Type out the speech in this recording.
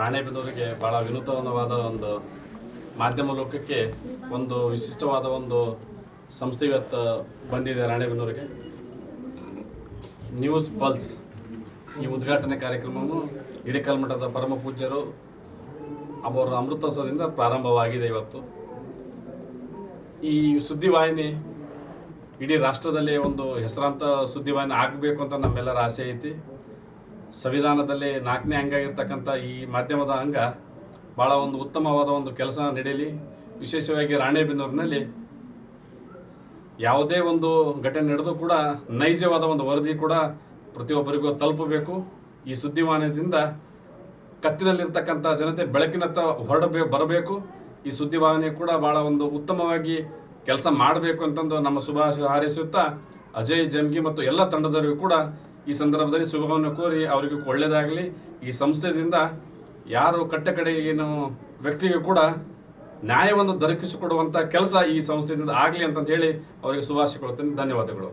ರಾಣೆಬೆನ್ನೂರಿಗೆ ಭಾಳ ವಿನೂತನವಾದ ಒಂದು ಮಾಧ್ಯಮ ಲೋಕಕ್ಕೆ ಒಂದು ವಿಶಿಷ್ಟವಾದ ಒಂದು ಸಂಸ್ಥೆ ಇವತ್ತು ಬಂದಿದೆ ರಾಣೆಬೆನ್ನೂರಿಗೆ ನ್ಯೂಸ್ ಪಲ್ಸ್ ಈ ಉದ್ಘಾಟನೆ ಕಾರ್ಯಕ್ರಮವನ್ನು ಹಿರೇಕಲ್ ಮಠದ ಪರಮ ಪೂಜ್ಯರು ಅವರ ಅಮೃತಸದಿಂದ ಪ್ರಾರಂಭವಾಗಿದೆ ಇವತ್ತು. ಈ ಸುದ್ದಿವಾಹಿನಿ ಇಡೀ ರಾಷ್ಟ್ರದಲ್ಲಿ ಒಂದು ಹೆಸರಾಂತ ಸುದ್ದಿವಾಹಿನಿ ಆಗಬೇಕು ಅಂತ ನಮ್ಮೆಲ್ಲರ ಆಸೆ ಐತಿ. ಸಂವಿಧಾನದಲ್ಲಿ ನಾಲ್ಕನೇ ಅಂಗ ಇರ್ತಕ್ಕಂಥ ಈ ಮಾಧ್ಯಮದ ಅಂಗ ಭಾಳ ಒಂದು ಉತ್ತಮವಾದ ಒಂದು ಕೆಲಸ ನಡೆಯಲಿ. ವಿಶೇಷವಾಗಿ ರಾಣೆಬೆನ್ನೂರಿನಲ್ಲಿ ಯಾವುದೇ ಒಂದು ಘಟನೆ ನಡೆದು ಕೂಡ ನೈಜವಾದ ಒಂದು ವರದಿ ಕೂಡ ಪ್ರತಿಯೊಬ್ಬರಿಗೂ ತಲುಪಬೇಕು. ಈ ಸುದ್ದಿವಾಹಿನಿಯಿಂದ ಕತ್ತಿನಲ್ಲಿರ್ತಕ್ಕಂಥ ಜನತೆ ಬೆಳಕಿನತ್ತ ಹೊರಡಬೇ, ಬರಬೇಕು. ಈ ಸುದ್ದಿವಾಹಿನಿ ಕೂಡ ಭಾಳ ಒಂದು ಉತ್ತಮವಾಗಿ ಕೆಲಸ ಮಾಡಬೇಕು ಅಂತಂದು ನಮ್ಮ ಶುಭಾಶಯ ಹಾರೈಸುತ್ತಾ, ಅಜಯ್ ಜಮ್ಗಿ ಮತ್ತು ಎಲ್ಲ ತಂಡದವರಿಗೂ ಕೂಡ ಈ ಸಂದರ್ಭದಲ್ಲಿ ಶುಭವನ್ನು ಕೋರಿ ಅವರಿಗೆ ಒಳ್ಳೆಯದಾಗಲಿ ಈ ಸಂಸ್ಥೆಯಿಂದ ಯಾರು ಕಟ್ಟ ಕಡೆ ಏನು ವ್ಯಕ್ತಿಗೂ ಕೂಡ ನ್ಯಾಯವನ್ನು ದೊರಕಿಸಿಕೊಡುವಂಥ ಕೆಲಸ ಈ ಸಂಸ್ಥೆಯಿಂದ ಆಗಲಿ ಅಂತ ಹೇಳಿ ಅವರಿಗೆ ಶುಭಾಶಯ ಕೊಡುತ್ತೇನೆ ಧನ್ಯವಾದಗಳು.